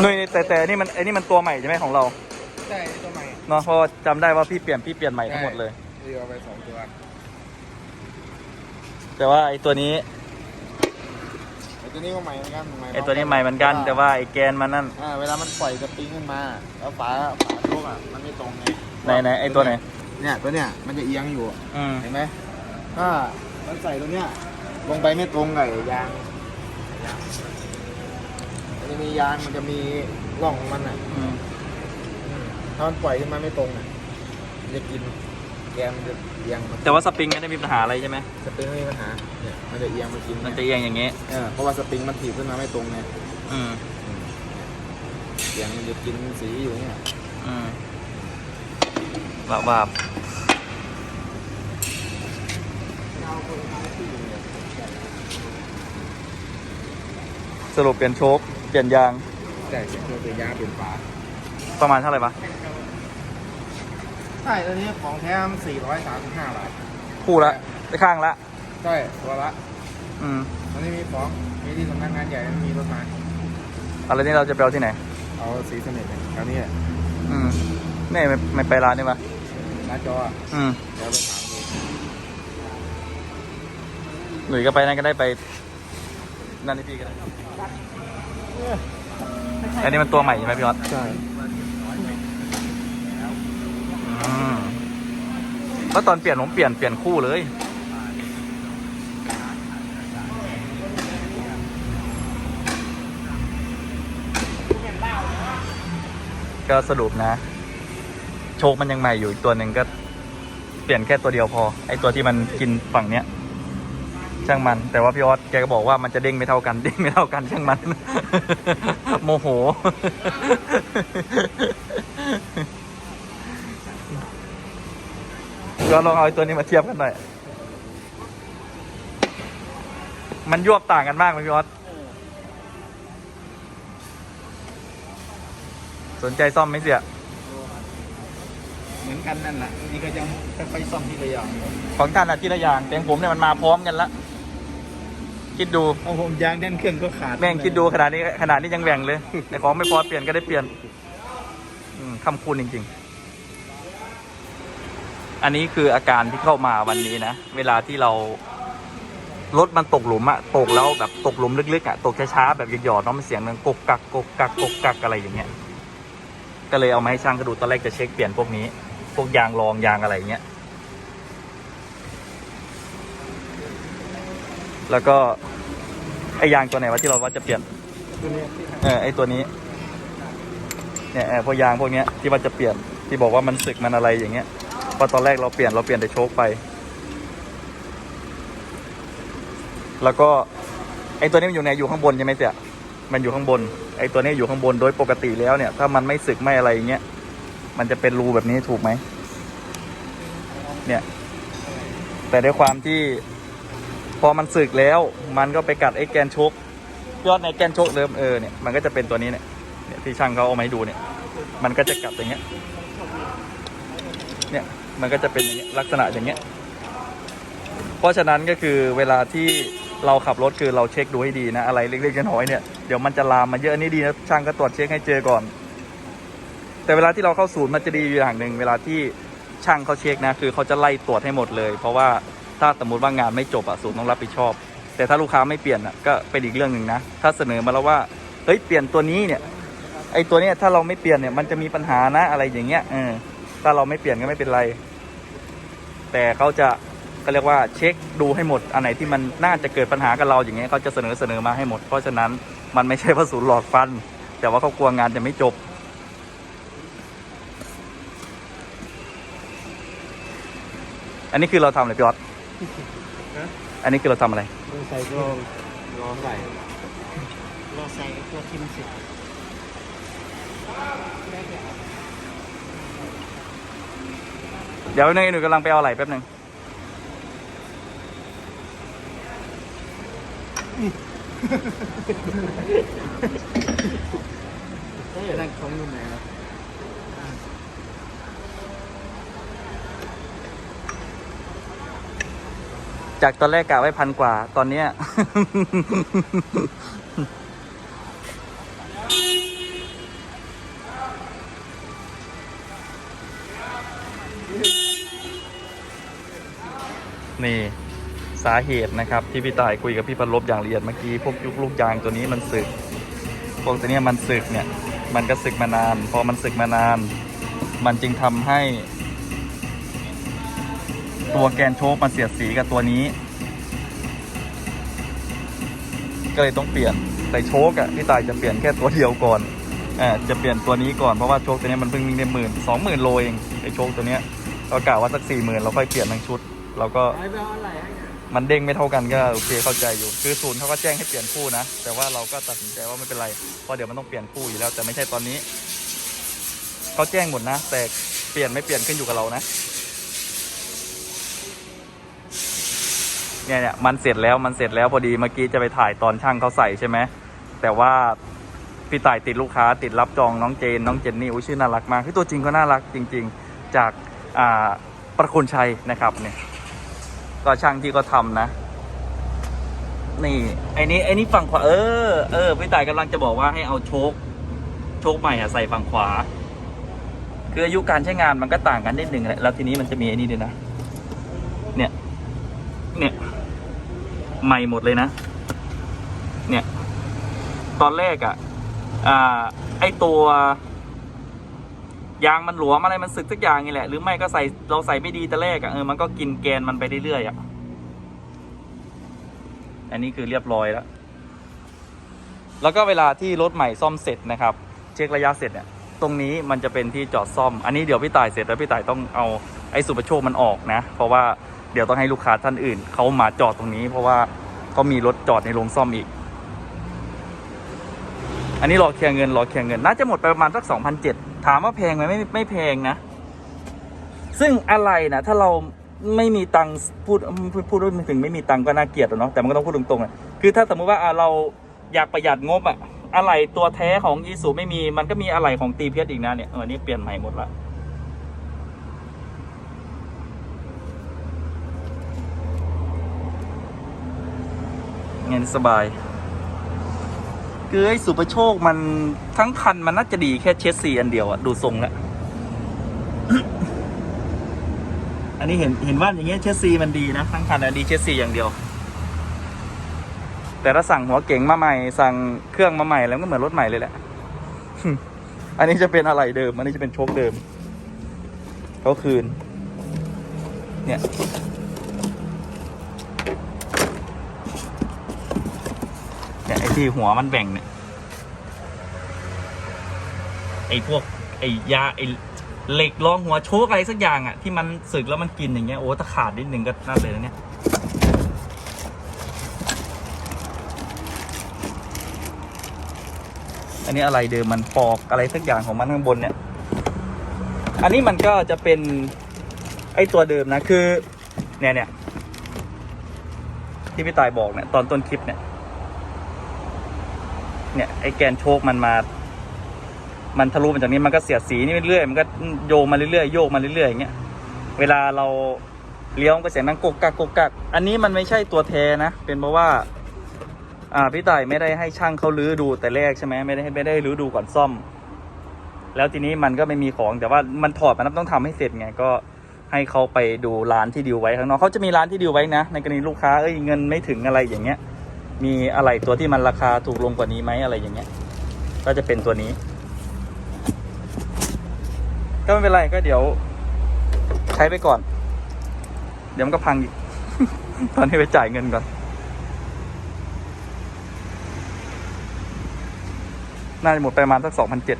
หนุ่ยแต่แต่อันนี่มันไอ้นี่มันตัวใหม่ใช่ไหมของเราใช่ตัวใหม่เนาะเพราะว่าจำได้ว่าพี่เปลี่ยนพี่เปลี่ยนใหม่ทั้งหมดเลยเรียกไปสองตัว แต่ว่าไอ้ตัวนี้ไอ้ตัวนี้ก็ใหม่เหมือนกันใหม่ไอ้ตัวนี้ใหม่เหมือนกัน แต่ว่าไอ้แกนมันนั่นอ่าเวลามันปล่อยสปริงขึ้นมา แล้วฝาฝาโชกอะมันไม่ตรงไงไหนไหนไอ้ตัวไหนเนี่ยตัวเนี้ยมันจะเอียงอยู่อืมเห็นไหมถ้ามันใส่ตัวเนี้ยลงไปไม่ตรงไงยางยาง มันจะมียางมันจะมีร่องของมันอะอืมถ้ามันปล่อยขึ้นมาไม่ตรงอะมันจะกินแกมมันจะเอียงมันแต่ว่าสปริงไม่ได้มีปัญหาอะไรใช่ไหมสปริงไม่มีปัญหาเนี่ยมันจะเอียงมากินมันจะเนี่ยเอียงอย่างเงี้ยเออเพราะว่าสปริงมันถีบขึ้นมาไม่ตรงไงอืมเอียงมันจะกินสีอยู่เนี่ย อืมแบบว่าสรุปเปลี่ยนโชค เปลี่ยนยางแต่เสียงตัวเป็นยางเป็นฝาประมาณเท่าไหร่ปะใช่ตัวนี้ของแท้มัน435บาทคู่ละไปข้างละใช่ตัวละ อืมตัวนี้มีของมีที่สำนักงานใหญ่มีรถมาอะไรนี่เราจะไปเอาที่ไหน เอาสีเสน่ห์เนี่ยคราวนี้อืมนี่ไม่ไม่ไปร้านนี่ปะหน้าจออะอืมเดี๋ยวไปถามดูหนุ่ยก็ไปนั่นก็ได้ไปนั่นที่พี่ก็ได้ อันนี้มันตัวใหม่ใช่ไหมพี่ออสใช่อืมแล้วตอนเปลี่ยนผมเปลี่ยนเปลี่ยนคู่เลย ก็สรุปนะ โชคมันยังใหม่อยู่อีกตัวหนึ่งก็เปลี่ยนแค่ตัวเดียวพอ ไอตัวที่มันกินฝั่งเนี้ย ช่างมัน แต่ว่าพี่ออสแกก็บอกว่ามันจะเด้งไม่เท่ากันเด้งไม่เท่ากันช่างมัน โมโหเราลองเอาไอ้ตัวนี้มาเทียบกันหน่อย มันยวบต่างกันมากไหมพี่ออสสนใจซ่อมไหมเสีย เหมือนกันนั่นแหละนี่ก็ยังค่อยๆซ่อมที่ระยองของท่านอะที่ละอย่างแต่ของผมเนี่ยมันมาพร้อมกันละ คิดดู เอาผมยางแน่นเครื่องก็ขาดแม่งคิดดูขนาดนี้ขนาดนี้ยังแหว่งเลย แต่ของไม่พอเปลี่ยนก็ได้เปลี่ยนอืมคำคูณจริง ๆ อันนี้คืออาการที่เข้ามาวันนี้นะ เวลาที่เรารถมันตกหลุมอะตกแล้วแบบตกหลุมลึกๆอะตกช้าๆแบบหยอดๆเนาะมันเสียงมันกกกักกกกักกกกักอะไรอย่างเงี้ย ก็เลยเอามาให้ช่างกระดูตอนแรกจะเช็คเปลี่ยนพวกนี้ พวกยางรองยางอะไรอย่างเงี้ย แล้วก็ไอยางตัวไหนวะที่เราว่าจะเปลี่ยนเออไอตัวนี้ เนี่ยเอพวกยางพวกเนี้ยที่ว่าจะเปลี่ยนที่บอกว่ามันสึกมันอะไรอย่างเงี้ยเพราะตอนแรกเราเปลี่ยนเราเปลี่ยนแต่โชคไป แล้วก็ไอตัวนี้มันอยู่ในอยู่ข้างบนใช่ไหมเสี่ยมันอยู่ข้างบน ไอตัวนี้อยู่ข้างบนโดยปกติแล้วเนี่ย ถ้ามันไม่สึกไม่อะไรอย่างเงี้ยมันจะเป็นรูแบบนี้ถูกไหมเนี่ย แต่ด้วยความที่ พอมันสึกแล้วมันก็ไปกัดไอ้แกนชกยอดในแกนชกเดิมเออเนี่ยมันก็จะเป็นตัวนี้เนี่ยเนี่ยที่ช่างเขาเอามาให้ดูเนี่ย มันก็จะกัดอย่างเงี้ย เนี่ยมันก็จะเป็นอย่างเงี้ยลักษณะอย่างเงี้ย เพราะฉะนั้นก็คือเวลาที่เราขับรถคือเราเช็คดูให้ดีนะอะไรเล็กๆน้อยๆเนี่ยเดี๋ยวมันจะลามมาเยอะนี่ดีนะช่างก็ตรวจเช็คให้เจอก่อน แต่เวลาที่เราเข้าศูนย์มันจะดีอยู่อย่างหนึ่งเวลาที่ช่างเขาเช็คนะคือเขาจะไล่ตรวจให้หมดเลย เพราะว่า ถ้าสมมติว่างานไม่จบอะศูนย์ต้องรับผิดชอบ แต่ถ้าลูกค้าไม่เปลี่ยนอะก็เป็นอีกเรื่องหนึ่งนะ ถ้าเสนอมาแล้วว่าเฮ้ยเปลี่ยนตัวนี้เนี่ยไอตัวเนี้ยถ้าเราไม่เปลี่ยนเนี่ยมันจะมีปัญหานะอะไรอย่างเงี้ยเออถ้าเราไม่เปลี่ยนก็ไม่เป็นไร แต่เขาจะก็เรียกว่าเช็คดูให้หมดอันไหนที่มันน่าจะเกิดปัญหากับเราอย่างเงี้ยเขาจะเสนอเสนอมาให้หมด เพราะฉะนั้นมันไม่ใช่ว่าศูนย์หลอกฟัน แต่ว่าเขากลัวงานจะไม่จบอันนี้คือเราทำอะไรพี่ออส อันนี้คือเราทำอะไรใส่ก็รอใส่เราใส่ตัวทิมเสร็จเดี๋ยวนึงหนูกำลังไปเอาอะไรแป๊บหนึ่งเฮ้ยนั่นเขาอยู่ไหนครับ จากตอนแรกกะไว้พันกว่า ตอนเนี้ย นี่สาเหตุนะครับ ที่พี่ตายคุยกับพี่พันลบอย่างละเอียดเมื่อกี้พวกยุคลูกยางตัวนี้มันสึก พวกตัวนี้มันสึกเนี่ย มันก็สึกมานาน พอมันสึกมานาน มันจึงทำให้ ตัวแกนโชคมันเสียดสีกับตัวนี้ ก็เลยต้องเปลี่ยนแต่โชคอะพี่ตายจะเปลี่ยนแค่ตัวเดียวก่อนอ่าจะเปลี่ยนตัวนี้ก่อนเพราะว่าโชคตัวนี้มันเพิ่งวิ่งได้หมื่นสองหมื่นโลเองไอโชคตัวเนี้ยเรากะว่าสักสี่หมื่นเราค่อยเปลี่ยนทั้งชุด เราก็มันเด้งไม่เท่ากันก็โอเคเข้าใจอยู่ คือศูนย์เขาก็แจ้งให้เปลี่ยนคู่นะ แต่ว่าเราก็ตัดสินใจว่าไม่เป็นไรเพราะเดี๋ยวมันต้องเปลี่ยนคู่อยู่แล้ว แต่ไม่ใช่ตอนนี้เขาแจ้งหมดนะ แต่เปลี่ยนไม่เปลี่ยนขึ้นอยู่กับเรานะ เนี่ยเนี่ยมันเสร็จแล้วมันเสร็จแล้วพอดีเมื่อกี้จะไปถ่ายตอนช่างเขาใส่ใช่ไหมแต่ว่าพี่ต่ายติดลูกค้าติดรับจองน้องเจน น้องเจนนี่อุ้ยชื่อน่ารักมากคือตัวจริงก็น่ารักจริง ๆ จากอ่าประคุณชัยนะครับเนี่ยก็ช่างที่ก็ทำนะ นี่ไอ้นี้ไอ้นี้ฝั่งขวาเออเออพี่ต่ายกำลังจะบอกว่าให้เอาโชคโชคใหม่อะใส่ฝั่งขวา คืออายุการใช้งานมันก็ต่างกันนิดหนึ่งแหละแล้วทีนี้มันจะมีไอ้นี่ด้วยนะ เนี่ย ใหม่หมดเลยนะ เนี่ย ตอนแรกอะ่ะอ่าไอตัวยางมันหลวมอะไรมันสึกสักอย่างนี่แหละ หรือไม่ก็ใส่เราใส่ไม่ดีแต่แรกอะ่ะเออมันก็กินแกนมันไปเรื่อยๆอะ่ะ อันนี้คือเรียบร้อยแล้ว แล้วก็เวลาที่รถใหม่ซ่อมเสร็จนะครับ เช็คระยะเสร็จเนี่ยตรงนี้มันจะเป็นที่จอดซ่อม อันนี้เดี๋ยวพี่ต่ายเสร็จแล้วพี่ต่ายต้องเอาไอ้สุประโชคมันออกนะ เพราะว่า เดี๋ยวต้องให้ลูกค้าท่านอื่นเขามาจอดตรงนี้ เพราะว่าเขามีรถจอดในโรงซ่อมอีก อันนี้รอเคลียร์เงินรอเคลียร์เงิน น่าจะหมดไปประมาณสักสองพันเจ็ดถามว่าแพงไหมไม่ไม่แพงนะ ซึ่งอะไรนะถ้าเราไม่มีตังค์พูดพูดถึงไม่มีตังค์ก็น่าเกลียดอะเนาะแต่มันก็ต้องพูดตรงๆอะคือถ้าสมมุติว่าเราอยากประหยัดงบอะอะไรตัวแท้ของอีซูไม่มีมันก็มีอะไรของตีเพชอีกนะเนี่ยเออนี่เปลี่ยนใหม่หมดละ เงินสบาย คือไอ้สุประโชคมันทั้งคันมันน่าจะดีแค่เชสซีอันเดียวอะดูทรงแล้ว อันนี้เห็นเห็นว่าอย่างเงี้ยเชสซีมันดีนะ ทั้งคันอะดีเชสซีอย่างเดียว แต่ถ้าสั่งหัวเก๋งมาใหม่ สั่งเครื่องมาใหม่แล้วก็เหมือนรถใหม่เลยแหละ อันนี้จะเป็นอะไรเดิม อันนี้จะเป็นโชคเดิมเขาคืน เนี่ย เนี่ไอที่หัวมันแบ่งเนี่ยไอพวกไอยาไอเหล็กรองหัวโชกอะไรสักอย่างอะที่มันสึกแล้วมันกินอย่างเงี้ยโอ้ถ้าขาดนิดนึงก็น่าเลยนะเนี่ยอันนี้อะไรเดิมมันปอกอะไรสักอย่างของมันข้างบนเนี่ย อันนี้มันก็จะเป็นไอตัวเดิมนะคือ เนี่ยเนี่ยที่พี่ตายบอกเนี่ยตอนต้นคลิปเนี่ย เนี่ยไอ้แกนโชคมันมา มันทะลุมาจากนี้มันก็เสียดสีนี่เรื่อยมันก็โยงมาเรื่อยๆโยกมาเรื่อยๆอย่างเงี้ยเวลาเราเลี้ยวก็เสียงนังกกกักกกกักอันนี้มันไม่ใช่ตัวแทนะ เป็นเพราะว่า อ่าพี่ต่ายไม่ได้ให้ช่างเขาลื้อดูแต่แรกใช่ไหมไม่ได้ไม่ได้ลื้อดูก่อนซ่อม แล้วทีนี้มันก็ไม่มีของแต่ว่ามันถอดมันต้องทำให้เสร็จไงก็ให้เขาไปดูร้านที่ดิวไว้ข้างนอกเขาจะมีร้านที่ดิวไว้นะ ในกรณีลูกค้าเอ้ยเงินไม่ถึงอะไรอย่างเงี้ย มีอะไรตัวที่มันราคาถูกลงกว่านี้ไหมอะไรอย่างเงี้ย ก็จะเป็นตัวนี้ ก็ไม่เป็นไรก็เดี๋ยว ใช้ไปก่อน เดี๋ยวมันก็พังอีก ตอนนี้ไปจ่ายเงินก่อน น่าจะหมดไปประมาณสักสองพันเจ็ด